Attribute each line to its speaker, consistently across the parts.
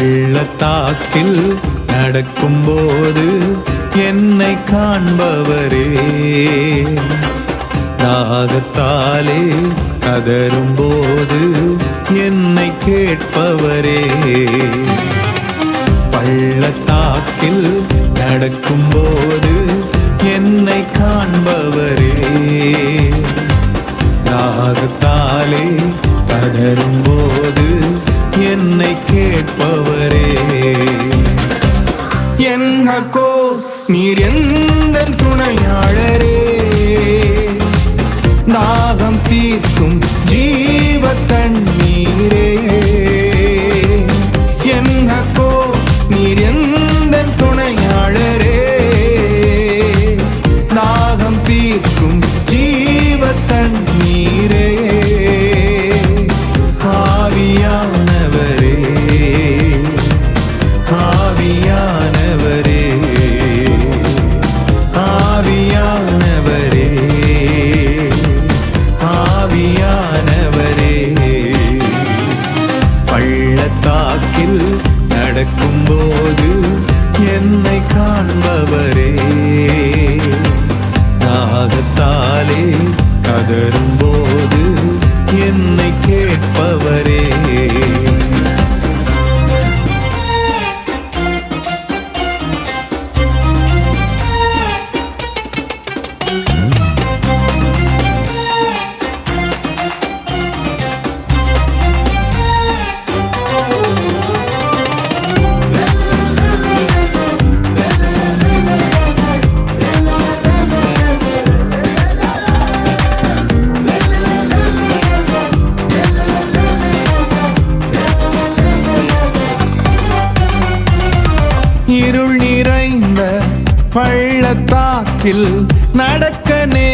Speaker 1: பள்ளத்தாக்கில் நடக்கும்போது என்னை காண்பவரே. நாகத்தாலே கதரும் போது என்னை கேட்பவரே. பள்ளத்தாக்கில் நடக்கும்போது என்னை காண்பவரே. நாகத்தாலே கதரும் போது என்னை கேட்பவரே. என்னக்கோ நீர் எந்த துணையாளரே தாகம் தீர்க்கும்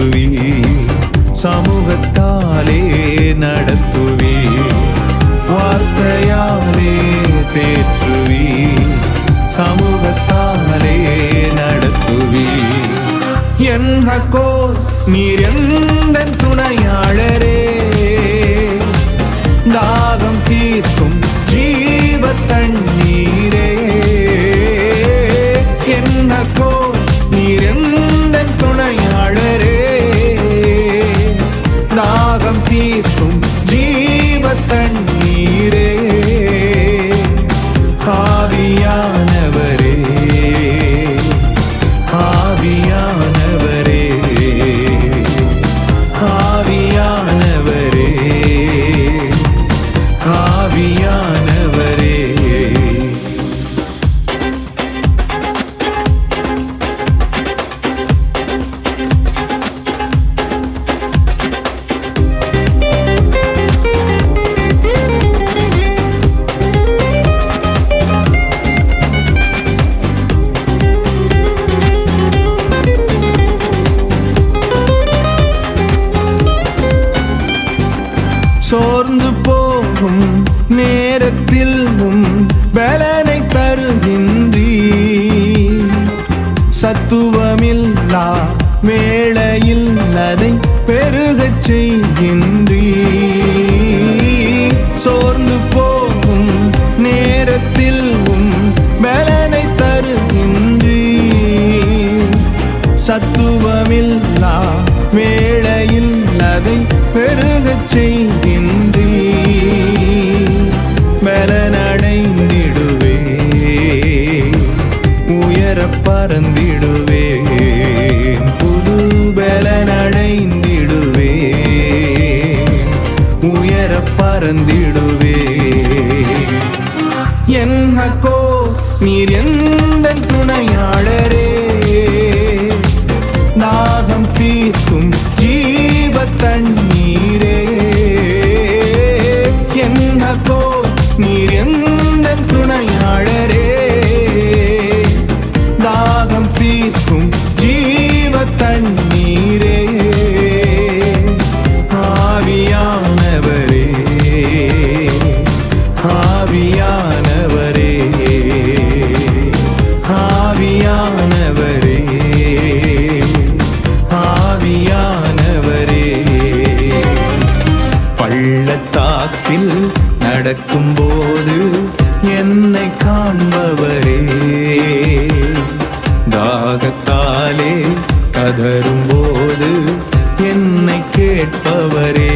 Speaker 1: நடத்துவி சமூகத்தாலே நடத்துவி வார்த்தையாலே தேற்றுவி சமூகத்தாலே நடத்துவி என்னக்கோ நீர் என் അറിയാനവരേ போகும் நேரத்தில் உம் பலனை தருகின்றீ சத்துவமில்லா வேளையில் அதை பெருகச் செய்கின்றீ சோர்ந்து போகும் நேரத்தில் உம் பலனை தருகின்றீ சத்துவமில்லா வேளையில் அதை பெருகச் செய் மறந்திடுவே என் அக்கோ நீர் எந்த துணையாளரே? நடக்கும் போது என்னை காண்பவரே. தாகத்தாலே கதரும் போது என்னை கேட்பவரே.